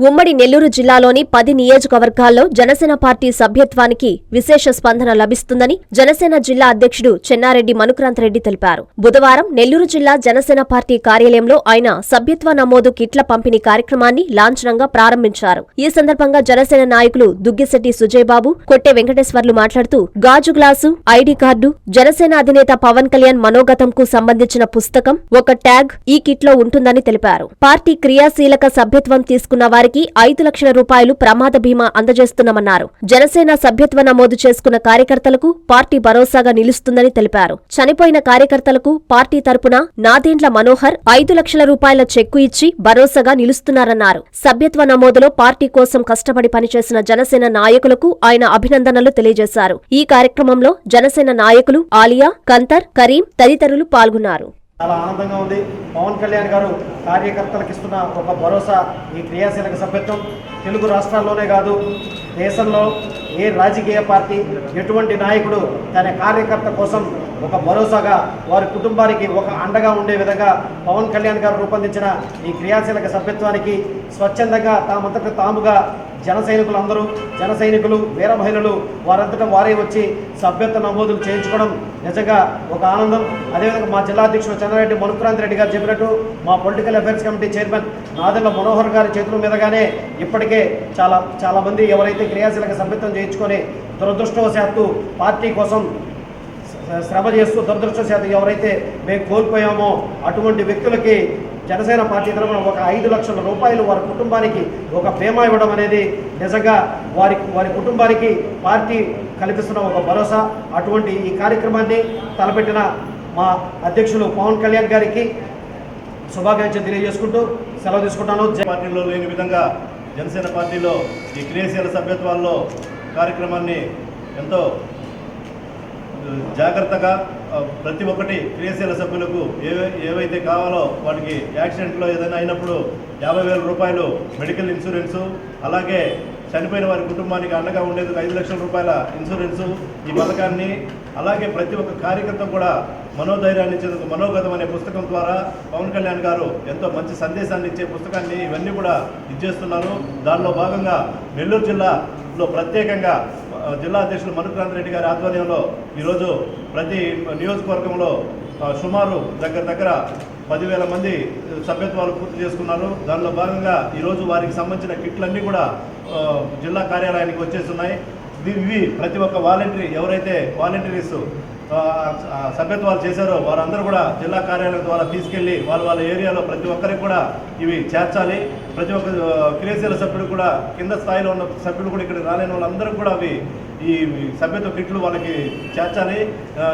ఉమ్మడి నెల్లూరు జిల్లాలోని పది నియోజకవర్గాల్లో జనసేన పార్టీ సభ్యత్వానికి విశేష స్పందన లభిస్తుందని జనసేన జిల్లా అధ్యక్షుడు చెన్నారెడ్డి మనుక్రాంతరెడ్డి తెలిపారు. బుధవారం నెల్లూరు జిల్లా జనసేన పార్టీ కార్యాలయంలో ఆయన సభ్యత్వ నమోదు కిట్ల పంపిణీ కార్యక్రమాన్ని లాంఛనంగా ప్రారంభించారు. ఈ సందర్భంగా జనసేన నాయకులు దుగ్గిశెట్టి సుజయబాబు కొట్టె వెంకటేశ్వర్లు మాట్లాడుతూ గాజు గ్లాసు ఐడి కార్డు జనసేన అధినేత పవన్ కళ్యాణ్ మనోగతంకు సంబంధించిన పుస్తకం ఒక ట్యాగ్ ఈ కిట్లో ఉంటుందని తెలిపారు. పార్టీ క్రియాశీలక సభ్యత్వం తీసుకున్న వారికి ఐదు లక్షల రూపాయలు ప్రమాద బీమా అందజేస్తున్నామన్నారు. జనసేన సభ్యత్వ నమోదు చేసుకున్న కార్యకర్తలకు పార్టీ భరోసాగా నిలుస్తుందని తెలిపారు. చనిపోయిన కార్యకర్తలకు పార్టీ తరపున నాదేండ్ల మనోహర్ ఐదు లక్షల రూపాయల చెక్కు ఇచ్చి భరోసాగా నిలుస్తున్నారన్నారు. సభ్యత్వ నమోదులో పార్టీ కోసం కష్టపడి పనిచేసిన జనసేన నాయకులకు ఆయన అభినందనలు తెలియజేశారు. ఈ కార్యక్రమంలో జనసేన నాయకులు ఆలియా కంతర్ కరీం తదితరులు పాల్గొన్నారు. చాలా ఆనందంగా ఉంది. పవన్ కళ్యాణ్ గారు కార్యకర్తలకు ఇస్తున్న ఒక భరోసా ఈ క్రియాశీలక సభ్యత్వం తెలుగు రాష్ట్రాల్లోనే కాదు దేశంలో ఏ రాజకీయ పార్టీ ఎటువంటి నాయకుడు తన కార్యకర్త కోసం ఒక భరోసాగా వారి కుటుంబానికి ఒక అండగా ఉండే విధంగా పవన్ కళ్యాణ్ గారు రూపొందించిన ఈ క్రియాశీలక సభ్యత్వానికి స్వచ్ఛందంగా తామంతట తాముగా జన సైనికులందరూ జన సైనికులు వీర మహిళలు వారంతటా వారే వచ్చి సభ్యత్వ నమోదులు చేయించుకోవడం నిజంగా ఒక ఆనందం. అదేవిధంగా మా జిల్లా అధ్యక్షుడు చంద్రారెడ్డి మనుక్రాంతి రెడ్డి గారు చెప్పినట్టు మా political affairs committee chairman Nadella Manohar గారి చేతుల మీదగానే ఇప్పటికే చాలా చాలా మంది ఎవరైతే క్రియాశీలక సభ్యత్వం చేయించుకొని దురదృష్టవశాత్తు పార్టీ కోసం శ్రమ చేస్తూ దురదృష్టశాతం ఎవరైతే మేము కోల్పోయామో అటువంటి వ్యక్తులకి జనసేన పార్టీ తరఫున ఒక ఐదు లక్షల రూపాయలు వారి కుటుంబానికి ఒక బీమా ఇవ్వడం అనేది నిజంగా వారి వారి కుటుంబానికి పార్టీ కల్పిస్తున్న ఒక భరోసా. అటువంటి ఈ కార్యక్రమాన్ని తలపెట్టిన మా అధ్యక్షులు పవన్ కళ్యాణ్ గారికి శుభాకాంక్షలు తెలియజేసుకుంటూ సెలవు తీసుకుంటాను. పార్టీలో లేని విధంగా జనసేన పార్టీలో ఈ క్రియాశీల సభ్యత్వాల్లో కార్యక్రమాన్ని ఎంతో జాగ్రత్తగా ప్రతి ఒక్కటి క్రియాశీల సభ్యులకు ఏ ఏవైతే కావాలో వాటికి యాక్సిడెంట్లో ఏదైనా అయినప్పుడు యాభై వేల రూపాయలు మెడికల్ ఇన్సూరెన్సు అలాగే చనిపోయిన వారి కుటుంబానికి అండగా ఉండేందుకు ఐదు లక్షల రూపాయల ఇన్సూరెన్సు ఈ పథకాన్ని అలాగే ప్రతి ఒక్క కార్యకర్త కూడా మనోధైర్యాన్ని ఇచ్చేందుకు మనోగతం అనే పుస్తకం ద్వారా పవన్ కళ్యాణ్ గారు ఎంతో మంచి సందేశాన్ని ఇచ్చే పుస్తకాన్ని ఇవన్నీ కూడా ఇచ్చేస్తున్నారు. దానిలో భాగంగా నెల్లూరు జిల్లాలో ప్రత్యేకంగా జిల్లా అధ్యక్షులు మనుక్రాంత్ రెడ్డి గారి ఆధ్వర్యంలో ఈరోజు ప్రతి నియోజకవర్గంలో సుమారు దగ్గర దగ్గర పదివేల మంది సభ్యత్వాలు పూర్తి చేసుకున్నారు. దానిలో భాగంగా ఈరోజు వారికి సంబంధించిన కిట్లన్నీ కూడా జిల్లా కార్యాలయానికి వచ్చేస్తున్నాయి. ఇవి- ఇవి ప్రతి ఒక్క వాలంటరీ ఎవరైతే వాలంటీర్స్ సభ్యత్వాలు చేశారో వారందరూ కూడా జిల్లా కార్యాలయం ద్వారా తీసుకెళ్ళి వాళ్ళ వాళ్ళ ఏరియాలో ప్రతి ఒక్కరికి కూడా ఇవి చేర్చాలి. ప్రతి ఒక్క క్రియాశీల సభ్యుడు కూడా కింద స్థాయిలో ఉన్న సభ్యులు కూడా ఇక్కడ రాలేని వాళ్ళందరూ కూడా అవి ఈ సభ్యత్వ కిట్లు వాళ్ళకి చేర్చాలి.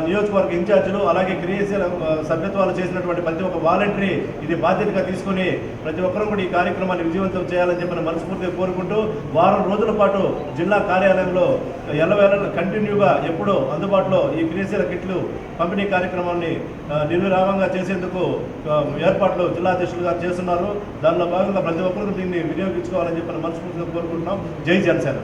నియోజకవర్గ ఇన్ఛార్జీలు అలాగే క్రియాశీల సభ్యత్వాలు చేసినటువంటి ప్రతి ఒక్క వాలంటరీ ఇది బాధ్యతగా తీసుకుని ప్రతి ఒక్కరూ కూడా ఈ కార్యక్రమాన్ని విజయవంతం చేయాలని చెప్పిన మనస్ఫూర్తిగా కోరుకుంటూ వారం రోజుల పాటు జిల్లా కార్యాలయంలో ఎల్లవేళ కంటిన్యూగా ఎప్పుడూ అందుబాటులో ఈ క్రియాశీల కిట్లు పంపిణీ కార్యక్రమాన్ని నిర్విరామంగా చేసేందుకు ఏర్పాట్లు జిల్లా అధ్యక్షులు గారు చేస్తున్నారు. దానిలో భాగంగా ప్రతి ఒక్కరూ దీన్ని వినియోగించుకోవాలని చెప్పిన మనస్ఫూర్తిగా కోరుకుంటున్నాం. జై జనసేన.